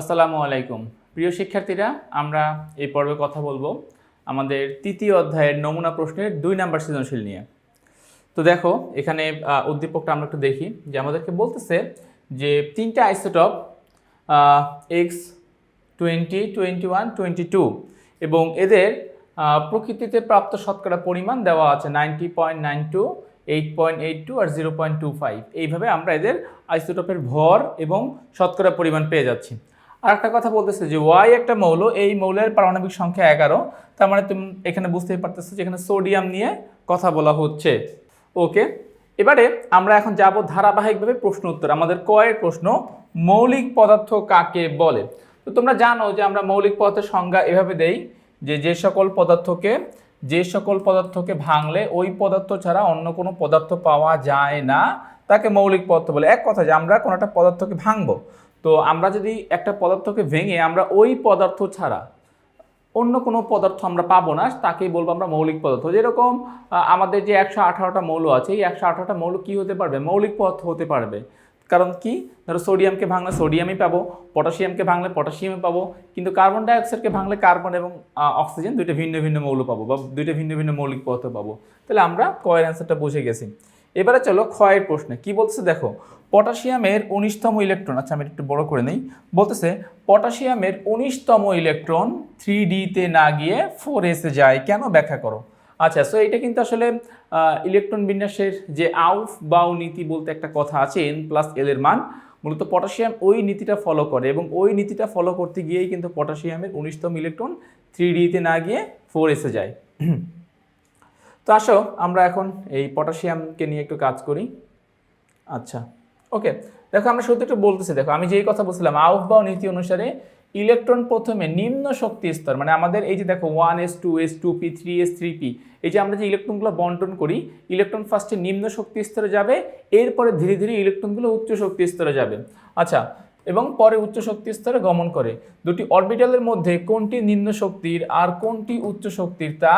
আসসালামু আলাইকুম। প্রিয় শিক্ষার্থীরা, আমরা এই পর্বে কথা বলব আমাদের তৃতীয় অধ্যায়ের নমুনা প্রশ্নের দুই নাম্বার সৃজনশীল নিয়ে। তো দেখো, এখানে উদ্দীপকটা আমরা একটু দেখি যে আমাদেরকে বলতেছে যে তিনটা isotope X twenty twenty one, twenty two এবং এদের প্রকৃতিতে প্রাপ্ত শতকরা পরিমাণ দেওয়া আছে ninety point nine two, eight point eight two আর জিরো পয়েন্ট টু ফাইভ। এইভাবে আমরা এদের আইসোটপের ভর এবং শতকরা পরিমাণ পেয়ে যাচ্ছি। আর একটা কথা বলতেছে যে ওয়াই একটা মৌল, এই মৌলের পারমাণবিক সংখ্যা এগারো। তার মানে তুমি এখানে বুঝতেই পারতেছো যে, এখানে সোডিয়াম নিয়ে কথা বলা হচ্ছে। ওকে, এবারে আমরা এখন যাব ধারাবাহিকভাবে প্রশ্ন উত্তর। আমাদের কয়ের প্রশ্ন, মৌলিক পদার্থ কাকে বলে? তো তোমরা জানো যে, আমরা মৌলিক পদার্থের সংজ্ঞা এভাবে দেই যে যে সকল পদার্থকে, যে সকল পদার্থকে ভাঙলে ওই পদার্থ ছাড়া অন্য কোনো পদার্থ পাওয়া যায় না। তাকে মৌলিক পদার্থ বলে। এক কথা যে, আমরা কোনো একটা পদার্থকে ভাঙবো। তো আমরা যদি একটা পদার্থকে ভেঙে আমরা ওই পদার্থ ছাড়া অন্য কোনো পদার্থ আমরা পাবো না, তাকেই বলব আমরা মৌলিক পদার্থ। যেরকম আমাদের যে একশো আঠারোটা মৌল আছে, এই একশো আঠারোটা মৌল কী হতে পারবে? মৌলিক পদার্থ হতে পারবে। কারণ কি? ধরো সোডিয়ামকে ভাঙলে সোডিয়ামই পাবো, পটাশিয়ামকে ভাঙলে পটাশিয়ামই পাবো, কিন্তু কার্বন ডাইঅক্সাইডকে ভাঙলে কার্বন এবং অক্সিজেন দুইটা ভিন্ন ভিন্ন মৌল পাবো বা দুইটা ভিন্ন ভিন্ন মৌলিক পদার্থ পাবো। তাহলে আমরা কয়ের অ্যান্সারটা বুঝে গেছি। এবারে চলো ক্ষয়ের প্রশ্নে। কি বলছে দেখো, পটাশিয়ামের উনিশতম ইলেকট্রন আচ্ছা আমি একটু বড় করে নেই, বলতেছে পটাশিয়ামের উনিশতম ইলেকট্রন থ্রি ডিতে না গিয়ে ফোর এসে যায়, কেন ব্যাখ্যা করো? আচ্ছা সো এটা কিন্তু আসলে ইলেকট্রন বিন্যাসের যে আউফ বাউ নীতি বলতে একটা কথা আছে এন প্লাস এল এর মান, মূলত পটাশিয়াম ওই নীতিটা ফলো করে এবং ওই নীতিটা ফলো করতে গিয়েই কিন্তু পটাশিয়ামের উনিশতম ইলেকট্রন থ্রি ডিতে না গিয়ে ফোর এসে যায়। তো আসো, আমরা এখন এই পটাশিয়ামকে নিয়ে একটু কাজ করি। আচ্ছা ওকে, দেখো আমরা সত্যি একটু বলতেছি, দেখো আমি যেই কথা বলছিলাম বা নীতি অনুসারে ইলেকট্রন প্রথমে নিম্ন শক্তি স্তর মানে আমাদের এই যে দেখো one S, two S, two P, three S, three P, এই যে আমরা যে ইলেকট্রনগুলো বন্টন করি, ইলেকট্রন ফার্স্টে নিম্ন শক্তি স্তরে যাবে, এরপরে ধীরে ধীরে ইলেকট্রনগুলো উচ্চ শক্তি স্তরে যাবে। আচ্ছা এবং পরে উচ্চ শক্তি স্তরে গমন করে। দুটি অরবিটালের মধ্যে কোনটি নিম্ন শক্তির আর কোনটি উচ্চ শক্তির তা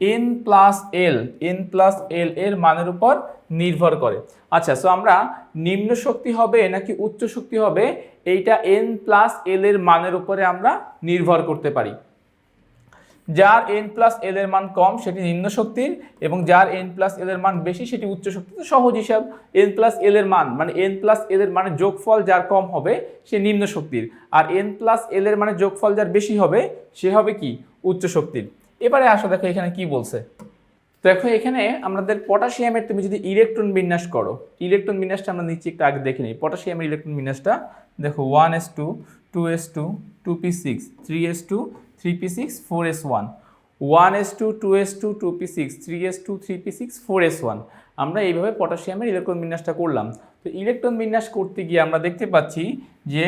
N plus L N plus L এর মানের উপর নির্ভর করে। আচ্ছা সো আমরা নিম্ন শক্তি হবে নাকি উচ্চ শক্তি হবে, এইটা এন প্লাস এল এর মানের উপরে আমরা নির্ভর করতে পারি। যার এন প্লাস এল এর মান কম, সেটি নিম্ন শক্তির, এবং যার এন প্লাস এল এর মান বেশি, সেটি উচ্চ শক্তি, তো সহজ হিসাব। এন প্লাস এল এর মান মানে এন প্লাস এল এর মানে যোগফল যার কম হবে, সে নিম্ন শক্তির। আর এন প্লাস এল এর মানে যোগফল যার বেশি হবে, সে হবে কি? উচ্চ শক্তির। এবারে আসো, দেখো এখানে কি বলছে। দেখো এখানে আমাদের পটাশিয়ামের তুমি যদি ইলেকট্রন বিন্যাস করো, ইলেকট্রন বিন্যাসটা আমরা নিচে একটু আগে দেখে নিই পটাশিয়ামের ইলেকট্রন বিন্যাসটা দেখো one S two two S two two P six, three S two, three P six, four S one. One S two two S two two P six, three S two, three P six, four S one. আমরা এইভাবে পটাশিয়ামের electron বিন্যাসটা করলাম। তো electron বিন্যাস করতে গিয়ে আমরা দেখতে পাচ্ছি যে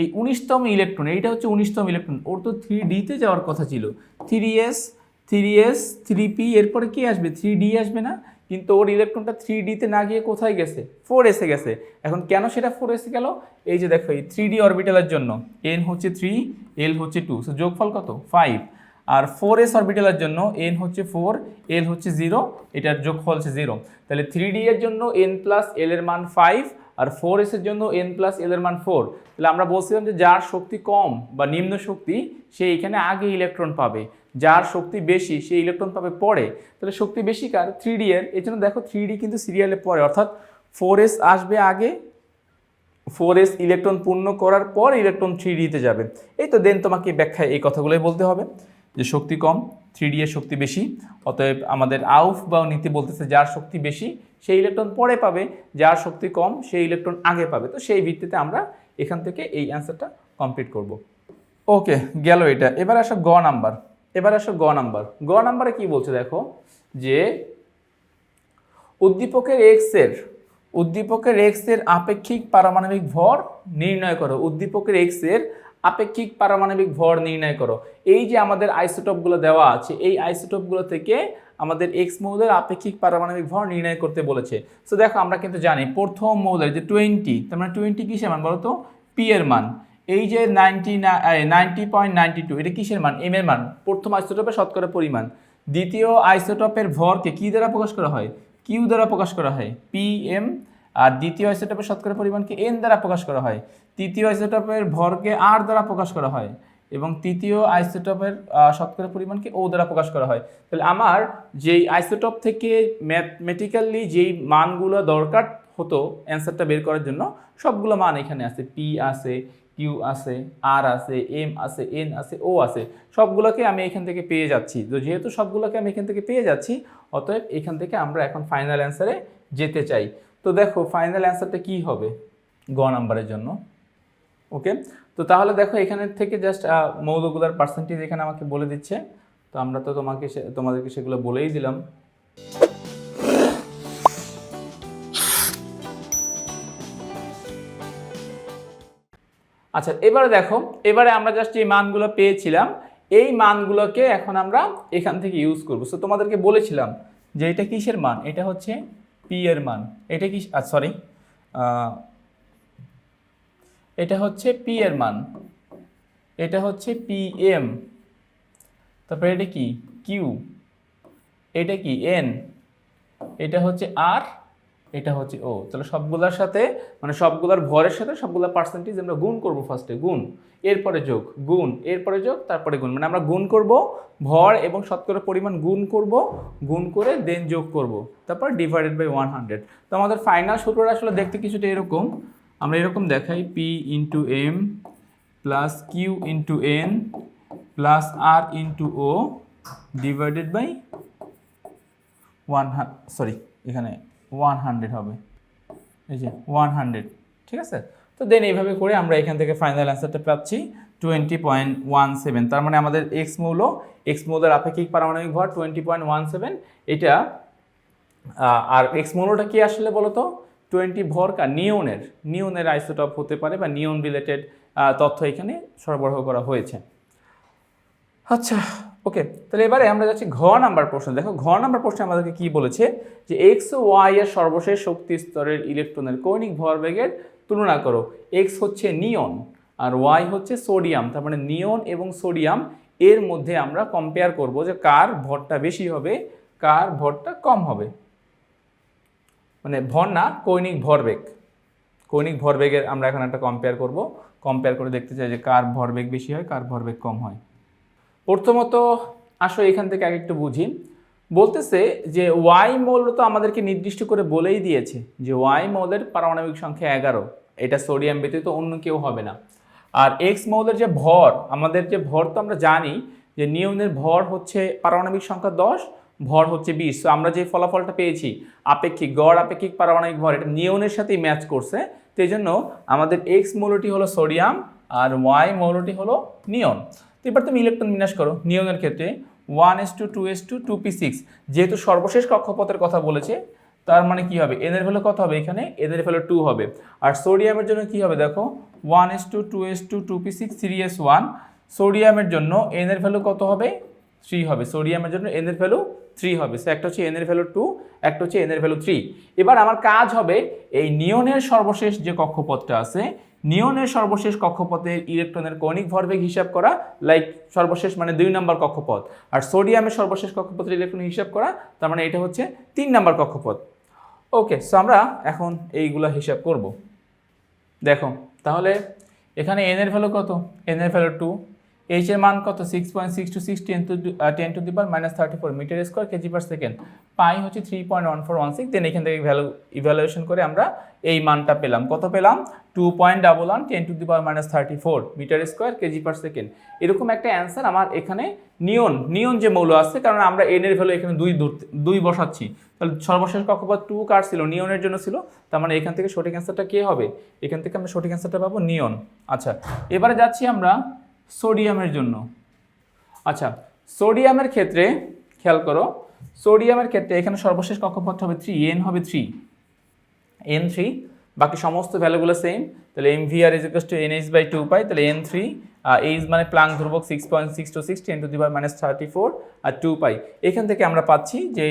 এই উনিশতম ইলেকট্রন, এইটা হচ্ছে উনিশতম ইলেকট্রন, ওর তো থ্রি ডিতে যাওয়ার কথা ছিল। Three S three S three P এরপরে কি আসবে? থ্রি ডি আসবে না? কিন্তু ওর ইলেকট্রনটা থ্রি ডিতে না গিয়ে কোথায় গেছে? ফোর এসে গেছে। এখন কেন সেটা ফোর এসে গেল? এই যে দেখো, এই থ্রি ডি অরবিটালের জন্য এন হচ্ছে থ্রি এল হচ্ছে টু সো যোগফল কত? ফাইভ আর ফোর এস অরবিটালের জন্য এন হচ্ছে ফোর এল হচ্ছে জিরো এটার যোগফল হচ্ছে জিরো তাহলে থ্রি ডি এর জন্য এন প্লাস এল এর মান ফাইভ আর ফোর এস এর জন্য এন প্লাস এল এর মান ফোর তাহলে আমরা বলছিলাম যে যার শক্তি কম বা নিম্ন শক্তি, সে এখানে আগে ইলেকট্রন পাবে। যার শক্তি বেশি, সে ইলেকট্রন পাবে পরে। তাহলে শক্তি বেশি কার? থ্রি ডি এর। এই জন্য দেখো থ্রি ডি কিন্তু সিরিয়ালে পরে অর্থাৎ ফোর এস আসবে আগে ফোর এস ইলেকট্রন পূর্ণ করার পর ইলেকট্রন থ্রি ডিতে যাবে। এই তো দেন তোমাকে ব্যাখ্যায় এই কথাগুলোই বলতে হবে। যে শক্তি কম থ্রি ডি এর শক্তি বেশি, অতএব আমাদের আউফ বা নীতি বলতেছে যার শক্তি বেশি, সেই ইলেকট্রন পরে পাবে, যার শক্তি কম, সেই ইলেকট্রন আগে পাবে। তো সেই ভিত্তিতে আমরা এখান থেকে এই অ্যান্সারটা কমপ্লিট করব। ওকে গেল এটা। এবার আসো গ নাম্বার। এবার আসো গ নাম্বার। গ নাম্বারে কি বলছে দেখো, যে উদ্দীপকের এক্সের, উদ্দীপকের এক্সের আপেক্ষিক পারমাণবিক ভর নির্ণয় করো। উদ্দীপকের এক্সের আপেক্ষিক পারমাণবিক ভর নির্ণয় করো। এই যে আমাদের আইসোটপগুলো দেওয়া আছে, এই আইসোটপগুলো থেকে আমাদের এক্স মৌলের আপেক্ষিক পারমাণবিক ভর নির্ণয় করতে বলেছে। সো দেখো, আমরা কিন্তু জানি প্রথম মৌলের যে টোয়েন্টি তার মানে টোয়েন্টি কিসের মান বলতো? পি এর মান। এই যে ninety ninety point ninety two এটা কিসের মান? এম এর মান। প্রথম আইসোটপের শতকরা পরিমাণ। দ্বিতীয় আইসোটপের ভরকে কি দ্বারা প্রকাশ করা হয়? কিউ দ্বারা প্রকাশ করা হয়। পি এম আর দ্বিতীয় আইসোটোপের শতকরা পরিমাণকে এন দ্বারা প্রকাশ করা হয়? তৃতীয় আইসোটোপের ভরকে আর দ্বারা প্রকাশ করা হয় এবং তৃতীয় আইসোটোপের শতকরা পরিমাণকে ও দ্বারা প্রকাশ করা হয়। তাহলে আমার যেই আইসোটোপ থেকে ম্যাথমেটিক্যালি যেই মানগুলো দরকার হতো অ্যান্সারটা বের করার জন্য, সবগুলো মান এখানে আছে। পি আছে কিউ আছে আর আছে এম আছে এন আছে ও আছে। সবগুলোকে আমি এখান থেকে পেয়ে যাচ্ছি। তো যেহেতু সবগুলোকে আমি এখান থেকে পেয়ে যাচ্ছি, অতএব এখান থেকে আমরা এখন ফাইনাল অ্যান্সারে যেতে চাই। তো দেখো ফাইনাল অ্যান্সারটা কি হবে গ নাম্বারের জন্য? ওকে তো তাহলে দেখো এখানে থেকে জাস্ট মৌলগুলার পার্সেন্টেজ এখানে আমাকে বলে দিচ্ছে। তো আমরা তো তোমাকে তোমাদেরকে সেগুলো বলেই দিলাম। আচ্ছা এবারে দেখো, এবারে আমরা জাস্ট এই মানগুলো পেয়েছিলাম। এই মানগুলোকে এখন আমরা এখান থেকে ইউজ করব। সো তোমাদেরকে বলেছিলাম যে এটা কিসের মান? এটা হচ্ছে পি এর মান, এটা কি সরি এটা হচ্ছে পি এর মান, এটা হচ্ছে পি এম তারপরে এটা কি কিউ এটা কি এন এটা হচ্ছে আর এটা হচ্ছে ও। তাহলে সবগুলোর সাথে মানে সবগুলোর ভরের সাথে সবগুলোর পার্সেন্টেজ আমরা গুণ করব ফার্স্টে গুণ। এরপরে যোগ, গুণ। এরপরে যোগ, তারপরে গুণ। মানে আমরা গুণ করব, ভর এবং শতকরা পরিমাণ গুণ করব, গুণ করে দেন যোগ করব। তারপর ডিভাইডেড বাই ওয়ান হান্ড্রেড তো আমাদের ফাইনাল সূত্রটা আসলে দেখতে কিছুটা এরকম। আমরা এরকম দেখাই P into M plus Q into N plus R into O divided by one sorry এখানে ওয়ান হান্ড্রেড হবে। এই যে ওয়ান হান্ড্রেড ঠিক আছে? তো দেন এইভাবে করে আমরা এখান থেকে ফাইনাল অ্যান্সারটা পাচ্ছি টোয়েন্টি পয়েন্ট ওয়ান সেভেন তার মানে আমাদের এক্স মৌল এক্স মৌলের আপেক্ষিক পারমাণবিক ভর টোয়েন্টি পয়েন্ট ওয়ান সেভেন এটা আর এক্স মৌলটা কি আসলে বলো তো টোয়েন্টি ভর কা নিয়নের নিয়নের আইসোটপ হতে পারে বা নিয়ন রিলেটেড তথ্য এখানে সরবরাহ করা হয়েছে। আচ্ছা ওকে, তাহলে এবারে আমরা যাচ্ছি ঘ নাম্বার প্রশ্ন। দেখো, ঘ নাম্বার প্রশ্নে আমাদেরকে কি বলেছে? যে এক্স ও ওয়াই এর সর্বশেষ শক্তি স্তরের ইলেকট্রনের কৌণিক ভরবেগের তুলনা করো। এক্স হচ্ছে নিয়ন আর ওয়াই হচ্ছে সোডিয়াম তার মানে নিয়ন এবং সোডিয়াম এর মধ্যে আমরা কম্পেয়ার করব যে কার ভরটা বেশি হবে, কার ভরটা কম হবে। মানে ভর না, কৌণিক ভরবেগ। কৌণিক ভরবেগের আমরা এখন একটা কম্পেয়ার করব। কম্পেয়ার করে দেখতে চাই যে কার ভরবেগ বেশি হয়, কার ভরবেগ কম হয়। প্রথমত আসো এখান থেকে আগে একটু বুঝি। বলতেছে যে ওয়াই মৌল তো আমাদেরকে নির্দিষ্ট করে বলেই দিয়েছে যে ওয়াই মৌলের পারমাণবিক সংখ্যা এগারো। এটা সোডিয়াম ব্যতীত অন্য কেউ হবে না। আর এক্স মৌলের যে ভর, আমাদের যে ভর তো আমরা জানি যে নিয়নের ভর হচ্ছে পারমাণবিক সংখ্যা দশ, ভর হচ্ছে বিশ। তো আমরা যে ফলাফলটা পেয়েছি, আপেক্ষিক গড়, আপেক্ষিক পারমাণবিক ভর, এটা নিয়নের সাথেই ম্যাচ করছে। তো জন্য আমাদের এক্স মৌলটি হলো সোডিয়াম আর ওয়াই মৌলটি হলো নিয়ন তো এবার তুমি ইলেকট্রন বিন্যাস করো নিয়নের ক্ষেত্রে one S two two S two two P six যেহেতু সর্বশেষ কক্ষপথের কথা বলেছে, তার মানে কি হবে? এদের ভ্যালু কত হবে এখানে? এদের ভ্যালু টু হবে। আর সোডিয়ামের জন্য কি হবে দেখো? One S two two S two two P six three S one সোডিয়ামের জন্য এনের ভ্যালু কত হবে? থ্রি হবে। সোডিয়ামের জন্য এন এর ভ্যালু থ্রি হবে। সো একটা হচ্ছে এন এর ভ্যালু টু একটা হচ্ছে এন এর ভ্যালু থ্রি এবার আমার কাজ হবে এই নিয়নের সর্বশেষ যে কক্ষপথটা আছে, নিয়নের সর্বশেষ কক্ষপথের ইলেকট্রনের কৌণিক ভরবেগ হিসাব করা লাইক সর্বশেষ মানে দুই নম্বর কক্ষপথ। আর সোডিয়ামের সর্বশেষ কক্ষপথের ইলেকট্রন হিসাব করা, তার মানে এটা হচ্ছে তিন নম্বর কক্ষপথ। ওকে সো আমরা এখন এইগুলা হিসাব করব। দেখো, তাহলে এখানে এন এর ভ্যালু কত? এন ভ্যালু টু এইচ এর মান কত? Six point six two six ten to ten to the power minus thirty four metre square KG per second pi হচ্ছে three point one four one six then এখান থেকে value evaluation করে আমরা এই মানটা পেলাম। কত পেলাম? Two point double one ten to the power minus thirty four metre square KG per second এরকম একটা অ্যান্সার আমার এখানে নিয়ন নিয়ন যে মৌল আছে, কারণ আমরা এন এর ভ্যালু এখানে দুই দুই বসাচ্ছি। তাহলে সর্বশেষ কক্ষপথ টু কার ছিল? নিয়নের জন্য ছিল। তার মানে এখান থেকে সঠিক অ্যান্সারটা কে হবে? এখান থেকে আমরা সঠিক অ্যান্সারটা পাবো নিয়ন। আচ্ছা এবারে যাচ্ছি আমরা সোডিয়ামের জন্য। আচ্ছা সোডিয়ামের ক্ষেত্রে, খেয়াল করো, সোডিয়ামের ক্ষেত্রে এখানে সর্বশেষ কক্ষপথ হবে থ্রি এন হবে থ্রি এন থ্রি বাকি সমস্ত ভ্যালুগুলো সেম তাহলে M V R is equals to N H by two pi তাহলে এন থ্রি এইচ মানে প্লাং ধ্রুবক six point six two six ten to the power minus thirty four R two pi এখান থেকে আমরা পাচ্ছি যে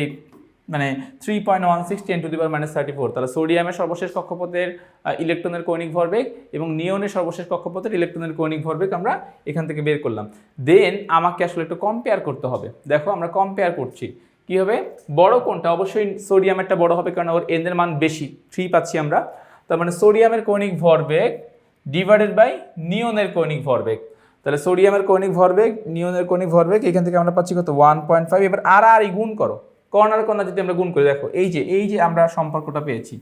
মানে three point one six ten to the power minus thirty four তাহলে সোডিয়ামের সর্বশেষ কক্ষপথের ইলেকট্রনের কৌণিক ভরবেগ এবং নিয়নের সর্বশেষ কক্ষপথের ইলেকট্রনের কৌণিক ভরবেগ আমরা এখান থেকে বের করলাম। দেন আমাকে আসলে একটু কম্পেয়ার করতে হবে। দেখো আমরা কম্পেয়ার করছি। কি হবে? বড় কোনটা অবশ্যই সোডিয়ামেরটা বড় হবে কারণ ওর এনের মান বেশি। থ্রি পাচ্ছি আমরা। তার মানে সোডিয়ামের কৌণিক ভরবেগ ডিভাইডেড বাই নিয়নের কৌণিক ভরবেগ। তাহলে সোডিয়ামের কৌণিক ভরবেগ নিয়নের কৌণিক ভরবেগ এখান থেকে আমরা পাচ্ছি কত? ওয়ান পয়েন্ট ফাইভ এবার আর আর গুণ করো। কর্নার কর্নার যদি আমরা গুণ করি, দেখো, এই যে এই যে আমরা সম্পর্কটা পেয়েছি,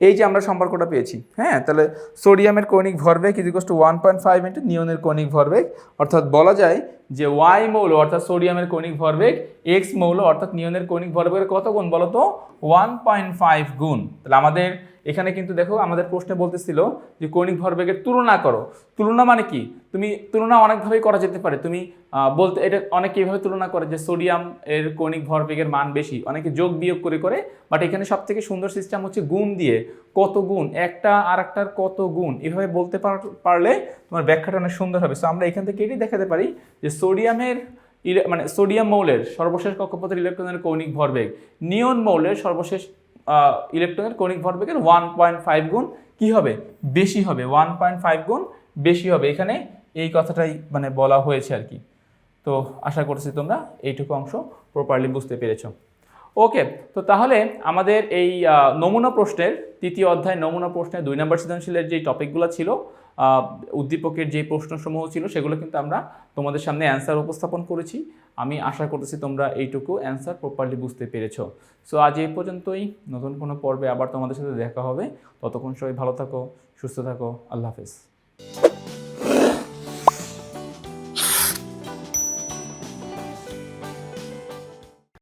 এই যে আমরা সম্পর্কটা পেয়েছি হ্যাঁ তাহলে সোডিয়ামের কৌণিক ভরবেগ is equals to one point five into নিয়নের কৌণিক ভরবেগ, অর্থাৎ বলা যায় যে ওয়াই মৌল, অর্থাৎ সোডিয়ামের কৌণিক ভরবেগ এক্স মৌল, অর্থাৎ নিয়নের কৌণিক ভরবেগের কত গুণ বলো তো ওয়ান পয়েন্ট ফাইভ গুণ। তাহলে আমাদের এখানে কিন্তু দেখো আমাদের প্রশ্নে বলতেছিল যে কৌণিক ভরবেগের তুলনা করো। তুলনা মানে কি? তুমি তুলনা অনেকভাবেই করা যেতে পারে। তুমি বলতে, এটা অনেকে এইভাবে তুলনা করে যে সোডিয়াম এর কৌণিক ভরবেগের মান বেশি। অনেকে যোগ বিয়োগ করে করে বাট এখানে সব থেকে সুন্দর সিস্টেম হচ্ছে গুণ দিয়ে। কত গুণ? একটা আর একটার কত গুণ? এভাবে বলতে পার- পারলে তোমার ব্যাখ্যাটা অনেক সুন্দর হবে। সো আমরা এখান থেকে এটাই দেখাতে পারি যে সোডিয়ামের মানে সোডিয়াম মৌলের সর্বশেষ কক্ষপথের ইলেকট্রনের কৌণিক ভরবেগ। নিয়ন মৌলের সর্বশেষ ইলেকট্রনের কৌণিক ভরবেগের ওয়ান পয়েন্ট ফাইভ গুণ কী হবে? বেশি হবে। ওয়ান পয়েন্ট ফাইভ গুণ বেশি হবে। এখানে এই কথাটাই মানে বলা হয়েছে আর কি। তো আশা করছি তোমরা এইটুকু অংশ প্রপারলি বুঝতে পেরেছ। ওকে, তো তাহলে আমাদের এই নমুনা প্রশ্নের, তৃতীয় অধ্যায় নমুনা প্রশ্নের দুই নম্বর সৃজনশীলের যে টপিকগুলো ছিল উদ্দীপকের যে প্রশ্নসমূহ ছিল সেগুলো কিন্তু আমরা তোমাদের সামনে অ্যান্সার উপস্থাপন করেছি। আমি আশা করতেছি তোমরা এইটুকু অ্যান্সার প্রপারলি বুঝতে পেরেছ। সো আজ এই পর্যন্তই। নতুন কোনো পর্বে আবার তোমাদের সাথে দেখা হবে। ততক্ষণ সবাই ভালো থাকো, সুস্থ থাকো। আল্লাহ হাফেজ।